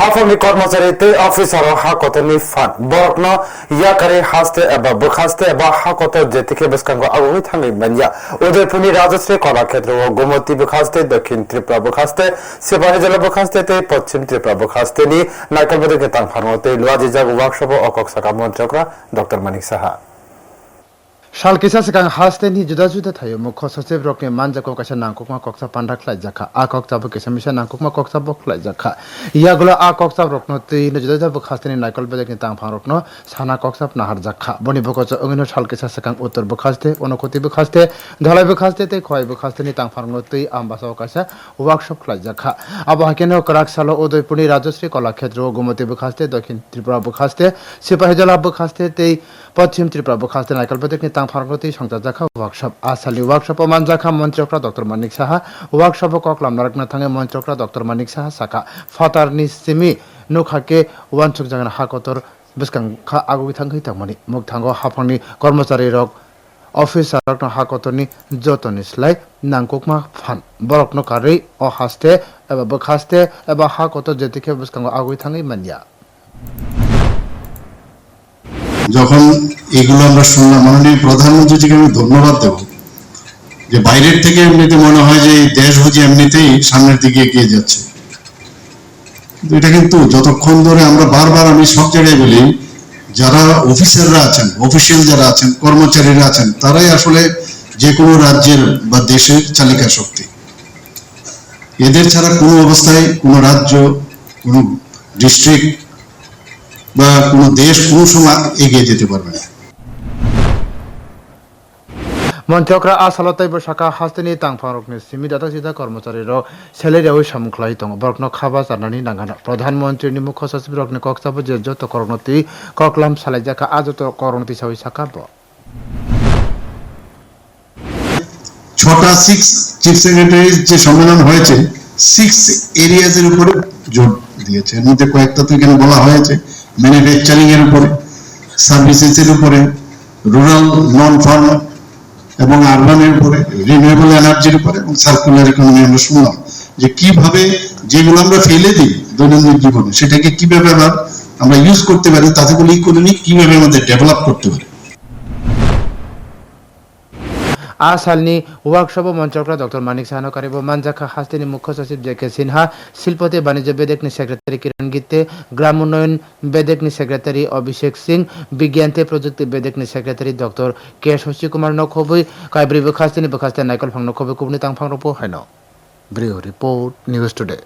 হাফনি কর্মচারীতে officer হাকতনি fun বরকন, ইয়াকারি হাসতে এবা বখাসতে এবা হাকত যেতিকে বেসকাঙ্গ আগুনি থাঙ্গি মানিয়া উদয়পুরনি রাজশ্রী কলাক্ষেত্র ও গোমতী বখাসতে, দক্ষিণ ত্রিপুরা বখাসতে, সিপাহী জেলা বখাসতে পশ্চিম ত্রিপুরা বখাসতে নি। নাইকালবাদকে তাং ফার্মতে লুয়াজি জাগ ওয়ার্কশপ ও কক সাকা মন্ত্রকরা doctor Manik Saha. Salkisa sekang haste ni juda juda thayo mukho sachib rokne manjako kaisa nangkukma koksa panda khlai jakha a koksa bo kisa misa nangkukma koksa bo khlai jakha yagulo a koksa rokno tei no juda juda bo haste ni naikol bedek ni tang phang rokno sana koksa nahar jakha boni bo kocha ongino salkisa sekang uttor bo haste onokoti bo haste dhalai bo haste tei khoi bo haste ni tang phang no tei ambasa kaisa workshop khlai jakha abo hakeno karak salo udaipurni rajশ্রী Kalakshetra Gomati বখাস্তে দক্ষিণ ত্রিপুরা বখাস্তে সিপাহীজলা বখাস্তে তেই পশ্চিম ত্রিপুরা বখাস্তে নাইকল বেদেকনি তাং ফার্গতি সংজাত জাখা ওয়ার্কশপ আসালি ওয়ার্কশপ মান জাখা, মন্ত্রকরা ডক্টর মানিক সাহা ওয়ার্কশপ ককলাম নারকনা থাঙে মন্ত্রকরা ডক্টর মানিক সাহা সাকা ফতারনি, সিমি, নুখাকে ওয়ানসুক জাগান, হাকতর বেসকাং খা আগুই থাঙ্গই তাংমানি মুখ থাঙ্গো, হাফাংনি, কর্মচারী রক, অফিসার রকন হাকতনি, যতনি স্লাই নাংকুকমা ফান বরকনো কারি অ হাসতে এবা বখাস্তে, এবা হাকত যেতিকে বেসকাং আগুই থাঙ্গই মানিয়া। যখন এগুলো আমরা শুনলাম, মাননীয় প্রধানমন্ত্রীজিকে আমি ধন্যবাদ দেব যে বাইরের থেকে এমনিতে মনে হয় যে দেশ বুঝি এমনিতেই সামনের দিকে এগিয়ে যাচ্ছে। এটা কিন্তু যতক্ষণ ধরে আমরা বারবার আমি সব জায়গায় বলি, যারা অফিসাররা আছেন, অফিসিয়াল যারা আছেন, কর্মচারীরা আছেন, তারাই আসলে যে কোনো রাজ্যের বা দেশের চালিকা শক্তি। এদের ছাড়া কোনো অবস্থায় কোনো রাজ্য, কোনো ডিস্ট্রিক্ট বা কোনো দেশ কোনো সময় এগিয়ে যেতে পারবে না। মন্ত্রকরা আসালতাই বসাকা হাস্তেনি তাংফারকনি সিমি দাতা সিধা কর্মচারী র সেলেরিয়াওই সামুখলাই দङ বরকন খাবা জানানি নাঙ্গানা। প্রধানমন্ত্রীনি মুখ্য সচিব রকনি কক্সাব যে যত করণতি ককলাম সালাইজাকা আজত করণতি সাউই সাকাব ছটা সিক্স চিফ সেক্রেটারির যে সম্মেলন হয়েছে সিক্স এরিয়াজ এর উপরে জোর দিয়েছে। এর মধ্যে কয়েকটা তো এখানে বলা হয়েছে। ম্যানুফ্যাকচারিং এর উপরে সার্ভিসেস এর উপরে রুরাল নন ফার্ম এবং আরবানের উপরে রিনিউয়েবল এনার্জির উপরে এবং সার্কুলার ইকোনমি আমরা শুনলাম যে কীভাবে যেগুলো আমরা ফেলে দিই দৈনন্দিন জীবনে, সেটাকে কীভাবে আমরা ইউজ করতে পারি, তাতে করে ইকোনমি কীভাবে আমাদের ডেভেলপ করতে পারি। আসালনি ওয়ার্কশপ વર્કશોપ મંચકરા ડોક્ટર માનિક સાહનો કાર્યબ মানজাখা হাস্তিনী মুখ্য সচিব জে কে সিনহা, শিল্পতে বাণিজ্য বেদেকনি সেক্রেটারি কিরণ গিত্তে, গ্রাম উন্নয়ন বেদেকনি সেক্রেটারি অভিষেক সিং, বিজ্ঞানতে প্রযুক্তি বেদেকনি সেক্রেটারি ডক্টর কে শশীকুমার নখবই কাইব্রি বখাস্তিনী বখাস্তে নাইকল ফাং ফাংনখবই কুবনি তাং ফাং ফাংরপো হাইন। Bureau report, news today.